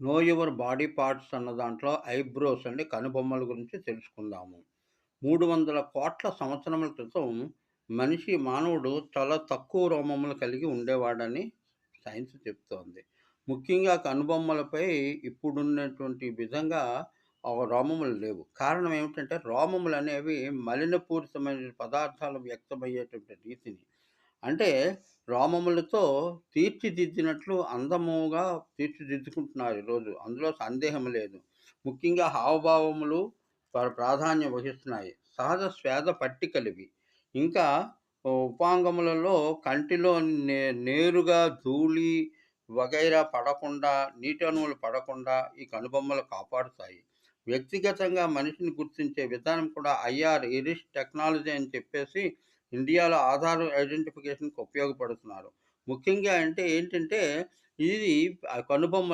No your body parts అన్న దాంట్లో eyebrows అండి కనుబొమ్మల గురించి తెలుసుకుందాము. 300 కోట్ల సంవత్సరముల క్రితం మనిషి మానవుడు చాలా తక్కువ రోమములు కలిగి ఉండేవాడని సైన్స్ చెప్తోంది. ముఖ్యంగా కనుబొమ్మలపై ఇప్పుడున్నటువంటి విధంగా ఒక రోమములు లేవు. కారణం ఏమిటంటే రోమములు అనేవి మలినపూరితమైన పదార్థాలు వ్యక్తమయ్యేటువంటి రీతిని అంటే రోమములతో తీర్చిదిద్దినట్లు అందముగా తీర్చిదిద్దుకుంటున్నారు ఈరోజు. అందులో సందేహం లేదు. ముఖ్యంగా హావభావములు ప్రాధాన్యం వహిస్తున్నాయి. సహజ స్వేద పట్టికలివి. ఇంకా ఉపాంగములలో కంటిలో నే నేరుగా ధూళి వగైరా పడకుండా, నీటి అణువులు పడకుండా ఈ కనుబొమ్మలు కాపాడుతాయి. వ్యక్తిగతంగా మనిషిని గుర్తించే విధానం కూడా ఐఆర్, ఇరిష్ టెక్నాలజీ అని చెప్పేసి ఇండియాలో ఆధార్ ఐడెంటిఫికేషన్‌కి ఉపయోగపడుతున్నారు. ముఖ్యంగా అంటే ఏంటంటే ఇది కనుబొమ్మ